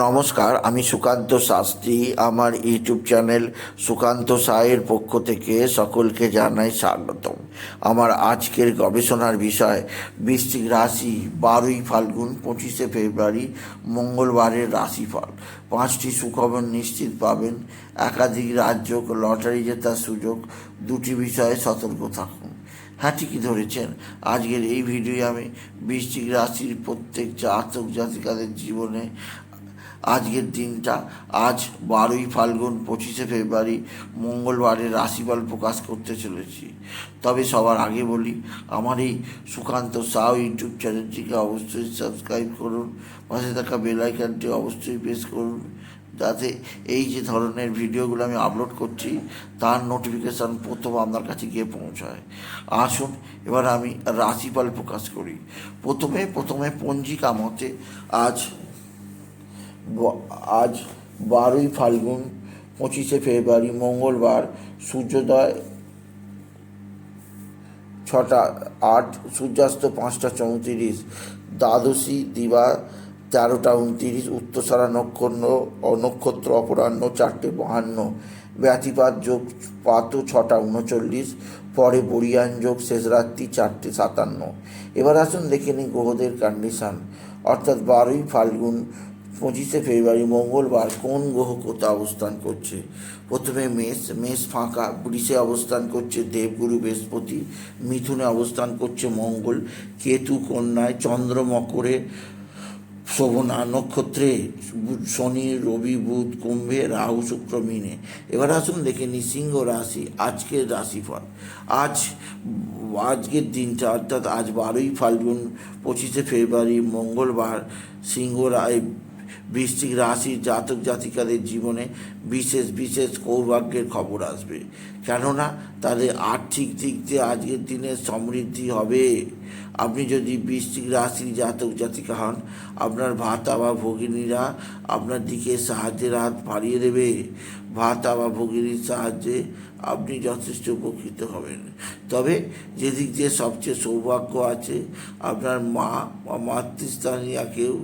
নমস্কার, আমি সুকান্ত শাস্ত্রী। আমার ইউটিউব চ্যানেল সুকান্ত সায়ের পক্ষ থেকে সকলকে জানাই স্বাগতম। আমার আজকের গবেষণার বিষয়, বৃশ্চিক রাশি বারোই ফাল্গুন, পঁচিশে ফেব্রুয়ারি, মঙ্গলবারের রাশিফল। পাঁচটি সুখবর নিশ্চিত পাবেন। একাধিক রাজ্য লটারি জেতার সুযোগ। দুটি বিষয়ে সতর্ক থাকুন। হ্যাঁ ঠিকই ধরেছেন। আজকের এই ভিডিও আমি বৃশ্চিক রাশির প্রত্যেক জাতক জাতিকাদের জীবনে আজকের দিনটা আজ বারোই ফাল্গুন, পঁচিশে ফেব্রুয়ারি মঙ্গলবারের রাশিফল প্রকাশ করতে চলেছি। তবে সবার আগে বলি, আমার এই সুকান্ত সাউ ইউটিউব চ্যানেলটিকে অবশ্যই সাবস্ক্রাইব করুন, পাশে থাকা বেল আইকনটি অবশ্যই প্রেস করুন, যাতে এই যে ধরনের ভিডিওগুলো আমি আপলোড করছি, তার নোটিফিকেশান প্রথম আপনার কাছে গিয়ে পৌঁছায়। আসুন, এবার আমি রাশিফল প্রকাশ করি। প্রথমে প্রথমে পঞ্জিকা মতে আজ আজ বারোই ফাল্গুন, পঁচিশে ফেব্রুয়ারি, মঙ্গলবার, সূর্যোদয় ছটা আট, সূর্যাস্ত পাঁচটা চৌত্রিশ, দ্বাদশী দিবা তেরোটা উনত্রিশ, উত্তরসারা নক্ষত্র নক্ষত্র অপরাহ্ন চারটে বাহান্ন, ব্যতিপাত যোগ পাত ছটা উনচল্লিশ, পরে বরিয়ান যোগ শেষ রাত্রি চারটে সাতান্ন। এবার আসুন দেখে নিই গ্রহদের কন্ডিশন অর্থাৎ বারোই ফাল্গুন পঁচিশে ফেব্রুয়ারি, মঙ্গলবার কোন গ্রহ কোথায় অবস্থান করছে? প্রথমে মেষ মেষ ফাঁকা, বৃষে অবস্থান করছে, দেবগুরু, বৃহস্পতি, মিথুনে অবস্থান করছে মঙ্গল, কেতু, কন্যায়, চন্দ্র, মকরে, শোভনা, নক্ষত্রে, শনি, রবি, বুধ, কুম্ভে, রাহু, শুক্র, মিনে। এবার আসুন দেখে নি সিংহ রাশি, আজকের রাশিফল। আজ, আজকের দিনটা অর্থাৎ আজ বারোই ফাল্গুন, পঁচিশে ফেব্রুয়ারি, মঙ্গলবার, সিংহ রায় বৃশ্চিক রাশির জাতক জাতিকাদের জীবনে বিশেষ বিশেষ সৌভাগ্যের খবর আসবে। কেননা তাদের আর্থিক দিক দিয়ে আজকের দিনে সমৃদ্ধি হবে। আপনি যদি বৃশ্চিক রাশির জাতক জাতিকা হন, আপনার ভাতা বা ভগিনীরা আপনার দিকে সাহায্যের হাত বাড়িয়ে দেবে। ভাতা বা ভগিনীর সাহায্যে আপনি যথেষ্ট উপকৃত হবেন। তবে যেদিক দিয়ে সবচেয়ে সৌভাগ্য আছে, আপনার মা বা মাতৃস্থানীয় কেউ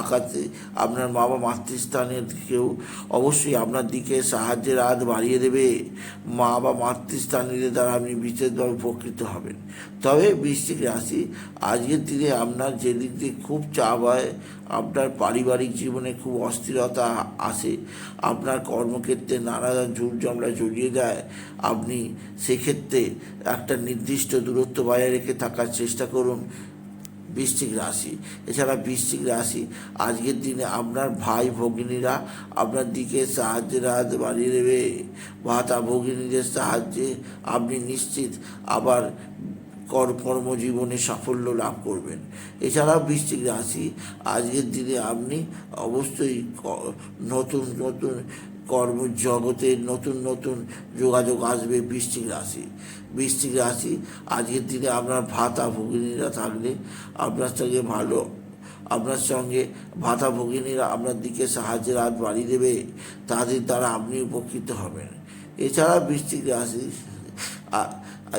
আকাতে আপনার মা মাতৃস্থানের কেউ অবশ্যই আপনার দিকে সাহায্যের হাত বাড়িয়ে দেবে। মা বা মাতৃস্থানীয়দের দ্বারা আপনি বিশেষভাবে উপকৃত হবেন। তবে বৃশ্চিক রাশি, আজকের দিনে আপনার যেদিক দিয়ে খুব চাপ হয়, আপনার পারিবারিক জীবনে খুব অস্থিরতা আসে, আপনার কর্মক্ষেত্রে নানা ঝুট জড়িয়ে দেয় আপনি সেক্ষেত্রে একটা নির্দিষ্ট দূরত্ব বজায় রেখে থাকার চেষ্টা করুন। বৃশ্চিক রাশি। এছাড়া বৃশ্চিক রাশি, আজকের দিনে আপনার ভাই ভগিনীরা আপনার দিকে সাহায্যের হাত বাড়িয়ে দেবে। ভাতা ভগিনীদের সাহায্যে আপনি নিশ্চিত আবার কর কর্মজীবনে সাফল্য লাভ করবেন। এছাড়াও বৃশ্চিক রাশি, আজকের দিনে আপনি অবশ্যই নতুন নতুন কর্মজগতে নতুন নতুন যোগাযোগ আসবে বৃষ্টিক রাশি। বৃষ্টির রাশি, আজকের দিনে আপনার ভাতা ভগিনীরা থাকলে আপনার সঙ্গে ভালো, আপনার সঙ্গে ভাতা ভগিনীরা আপনার দিকে সাহায্যের হাত বাড়িয়ে দেবে, তাদের দ্বারা আপনি উপকৃত হবেন। এছাড়া বৃষ্টিক রাশি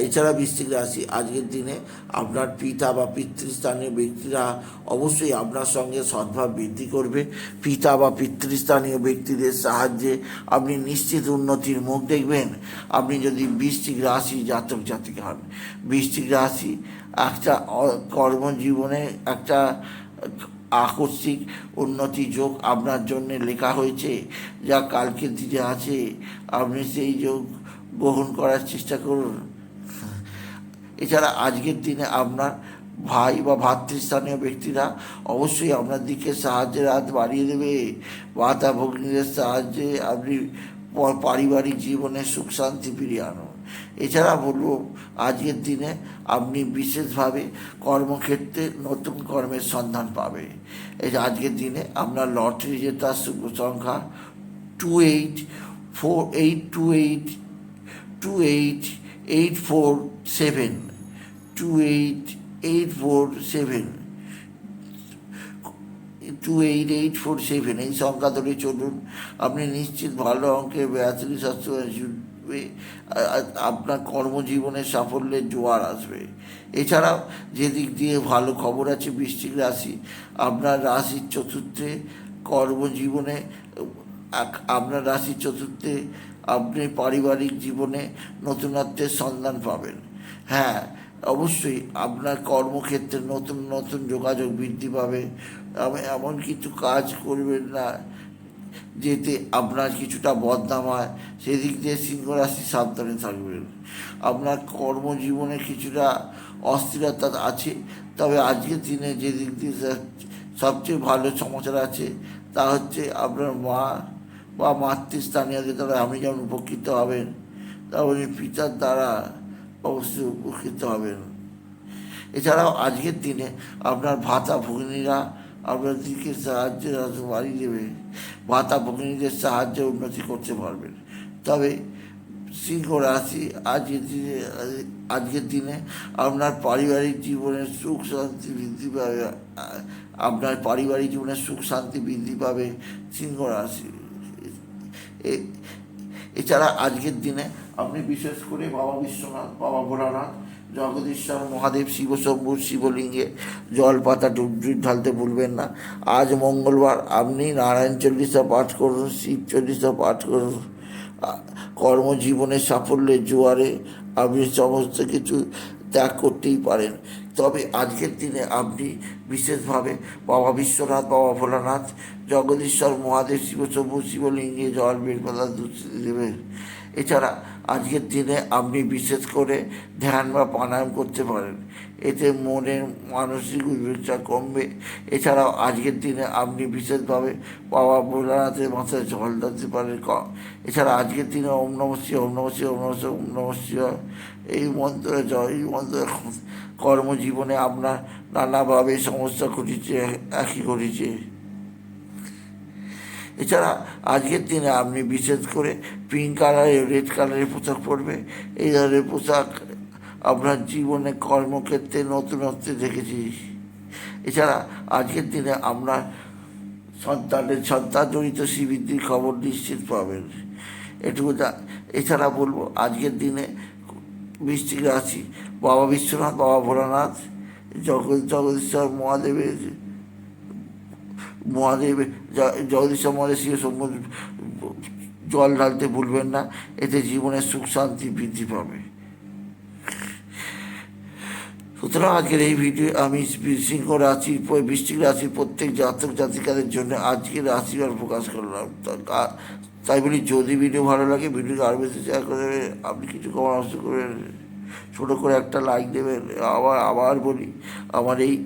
এছাড়া বৃশ্চিক রাশি, আজকের দিনে আপনার পিতা বা পিতৃস্থানীয় ব্যক্তিরা অবশ্যই আপনার সঙ্গে সদ্ভাব বৃদ্ধি করবে। পিতা বা পিতৃস্থানীয় ব্যক্তিদের সাহায্যে আপনি নিশ্চিত উন্নতির মুখ দেখবেন। আপনি যদি বৃশ্চিক রাশি জাতক জাতিকা হন, বৃশ্চিক রাশি একটা কর্মজীবনে একটা আকস্মিক উন্নতি যোগ আপনার জন্য লেখা হয়েছে, যা কালকের দিনে আছে। আপনি সেই যোগ গ্রহণ করার চেষ্টা করুন। এছাড়া আজকের দিনে আপনার ভাই বা ভাতৃস্থানীয় ব্যক্তিরা অবশ্যই আপনার দিকে সাহায্যের হাত বাড়িয়ে দেবে। ভাতা ভগ্নীদের সাহায্যে আপনি পারিবারিক জীবনে সুখ শান্তি ফিরিয়ে আনুন। এছাড়া বলব, আজকের দিনে আপনি বিশেষভাবে কর্মক্ষেত্রে নতুন কর্মের সন্ধান পাবে। এই আজকের দিনে আপনার লটারি জেতার সংখ্যা two eight four eight two eight two eight eight four seven two eight eight four seven two eight eight four seven এই সংখ্যা ধরে চলুন। আপনি নিশ্চিত ভালো অঙ্কের বেয়াত্রিশ স্বাস্থ্য আপনার কর্মজীবনে সাফল্যের জোয়ার আসবে। এছাড়াও যেদিক দিয়ে ভালো খবর আছে, বৃশ্চিক রাশি, আপনার রাশির চতুর্থে কর্মজীবনে আপনার রাশি চতুর্থে আপনি পারিবারিক জীবনে নতুনত্বের সন্ধান পাবেন। হ্যাঁ অবশ্যই আপনার কর্মক্ষেত্রে নতুন নতুন যোগাযোগ বৃদ্ধি পাবে। এমন- কিছু কাজ করবেন না, যেতে আপনার কিছুটা বদনাম হয়। সেদিক দিয়ে সিংহ রাশি সাবধানে থাকবেন। আপনার কর্মজীবনে কিছুটা অস্থিরতা আছে, তবে আজকের দিনে যে দিক দিয়ে সবচেয়ে ভালো সমাচার আছে, তা হচ্ছে আপনার মা বা মাতৃস্থানীয়দের দ্বারা আমি যেমন উপকৃত হবেন, তেমনি পিতার দ্বারা অবশ্যই উপকৃত হবেন। এছাড়াও আজকের দিনে আপনার ভাতা ভগ্নীরা আপনার সাহায্যের হাত বাড়িয়ে দেবে। ভাতা ভগ্নীদের সাহায্যে উন্নতি করতে পারবেন। তবে সিংহ রাশি আজকের দিনে আজকের দিনে আপনার পারিবারিক জীবনের সুখ শান্তি বৃদ্ধি পাবে। আপনার পারিবারিক জীবনের সুখ শান্তি বৃদ্ধি পাবে সিংহ রাশি। এছাড়া আজকের দিনে আপনি বিশেষ করে বাবা বিশ্বনাথ, বাবা ভোলানাথ জগদীশ্বর মহাদেব শিবশম্ভুর শিবলিঙ্গে জল পাতা ডুব ডুব ঢালতে ভুলবেন না। আজ মঙ্গলবার আপনি নারায়ণ চল্লিশা পাঠ করুন, শিব চল্লিশা পাঠ করুন। কর্মজীবনের সাফল্যের জোয়ারে আপনি সমস্ত কিছু ত্যাগ করতেই পারেন। তবে আজকের দিনে আপনি বিশেষভাবে বাবা বিশ্বনাথ, বাবা ভোলানাথ জগদীশ্বর মহাদেব শিবশম্ভু শিবলিঙ্গে জল বেলপাতা দুধ দেবেন। এছাড়া আজকের দিনে আপনি বিশেষ করে ধ্যান বা প্রাণায়াম করতে পারেন। এতে মনের মানসিক উদ্বেগটা কমবে। এছাড়াও আজকের দিনে আপনি বিশেষভাবে বাবা ভোলানাথের মাথায় জল দিতে পারেন ক- এছাড়া আজকের দিনে ওম নম শিবায়, ওম নম ওম নম ওম নম এই মন্ত্রে জয়, এই মন্ত্র কর্মজীবনে আপনার নানাভাবে সমস্যা ঘটেছে, একই ঘটেছে। এছাড়া আজকের দিনে আপনি বিশেষ করে পিঙ্ক কালারের রেড কালারের পোশাক পরবে। এই ধরনের পোশাক আপনার জীবনে কর্মক্ষেত্রে নতুনত্বে দেখেছি। এছাড়া আজকের দিনে আপনার সন্তানের সন্তান জড়িত শ্রীবৃদ্ধির খবর নিশ্চিত পাবেন। এটুকু এছাড়া বলব, আজকের দিনে বৃষ্টিক রাশি, বাবা বিশ্বনাথ, বাবা ভোলানাথ জগৎ জগদীশ্বর মহাদেবের মহাদেব জ- জগদীশ্বর মহাদেব শিব সম্বন্ধ, জল ঢালতে ভুলবেন না, এতে জীবনের সুখ শান্তি বৃদ্ধি পাবে। সুতরাং আজকের এই ভিডিও আমি সিংহ রাশির বৃশ্চিক রাশির প্রত্যেক জাতক জাতিকাদের জন্য আজকের রাশিবার প্রকাশ করলাম। তাই বলি যদি ভিডিও ভালো লাগে, ভিডিওকে আরও বেশি শেয়ার করে আপনি কিছু পরামর্শ করবেন। ছোটো করে একটা লাইক দেবেন। আবার আবার বলি, আমার এই